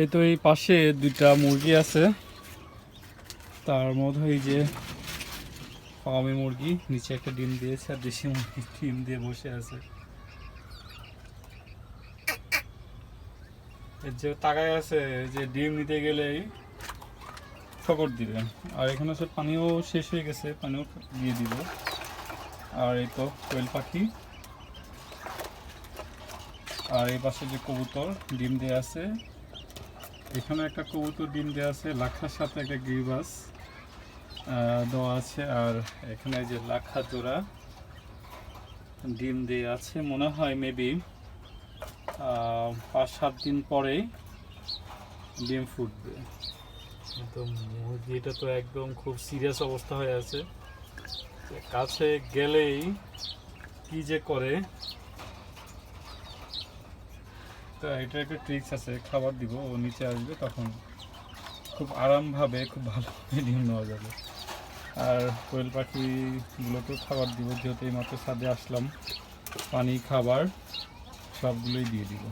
এই তো এই পাশে দুইটা মুরগি আছে। তার মধ্যে এই যে ফার্মি মুরগি, নিচে একটা ডিম দিয়েছে আর দেশি মুরগি ডিম দিয়ে বসে আছে। এর যে তাকায় আছে যে ডিম নিতে গেলেই ঠকর দিবে। আর এখানে সব পানিও শেষ হয়ে গেছে, পানিও দিয়ে দিব। আর এই তো কোয়েল পাখি। আর এই পাশে যে কবুতর, ডিম দিয়ে আছে। এখানে একটা কবুতর ডিম দেওয়া আছে, লাখার সাথে একটা গিরিবাস দেওয়া আছে। আর এখানে যে লাখা জোড়া ডিম দেওয়া আছে, মনে হয় মেবি পাঁচ সাত দিন পরেই ডিম ফুটবে। তো মুরগিটা তো একদম খুব সিরিয়াস অবস্থা হয়ে আছে। কাছে গেলেই কি যে করে তো এটা একটা ট্রিক্স আছে, খাবার দিব, ও নিচে আসবে, তখন খুব আরামভাবে, খুব ভালোভাবে ডিম নেওয়া যাবে। আর কোয়েল পাখিগুলোকেও খাবার দিব, যেহেতু এই মাত্র ছাদে আসলাম, পানি, খাবার, সবগুলোই দিয়ে দিব।